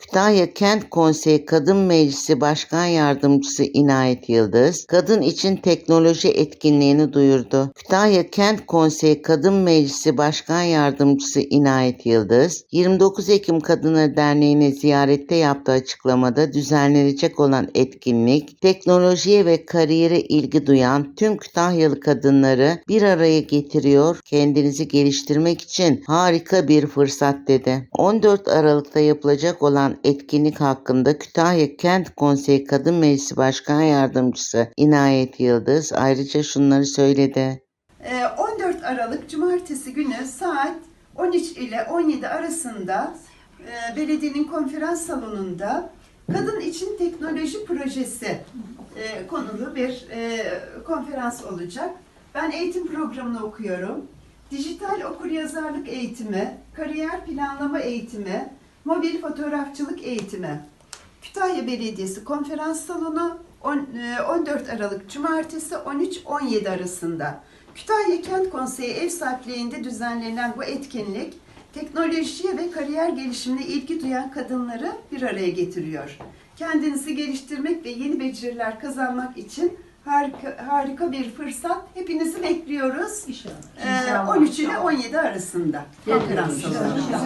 Kütahya Kent Konseyi Kadın Meclisi Başkan Yardımcısı İnayet Yıldız, kadın için teknoloji etkinliğini duyurdu. Kütahya Kent Konseyi Kadın Meclisi Başkan Yardımcısı İnayet Yıldız, 29 Ekim Kadınlar Derneği'ne ziyarette yaptığı açıklamada düzenlenecek olan etkinlik, teknolojiye ve kariyere ilgi duyan tüm Kütahyalı kadınları bir araya getiriyor, kendinizi geliştirmek için harika bir fırsat dedi. 14 Aralık'ta yapılacak olan etkinlik hakkında Kütahya Kent Konseyi Kadın Meclisi Başkan Yardımcısı İnayet Yıldız ayrıca şunları söyledi. Ee, 14 Aralık Cumartesi günü saat 13 ile 17 arasında e, belediyenin konferans salonunda Kadın için Teknoloji Projesi e, konulu bir e, konferans olacak. Ben eğitim programını okuyorum. Dijital okuryazarlık eğitimi, kariyer planlama eğitimi, mobil fotoğrafçılık eğitimi. Kütahya Belediyesi Konferans Salonu on- e, 14 Aralık Cumartesi 13-17 arasında. Kütahya Kent Konseyi ev sahipliğinde düzenlenen bu etkinlik teknolojiye ve kariyer gelişimine ilgi duyan kadınları bir araya getiriyor. Kendinizi geliştirmek ve yeni beceriler kazanmak için harika, harika bir fırsat. Hepinizi bekliyoruz. İnşallah. Ee, 13 ile 17 arasında konferans salonunda.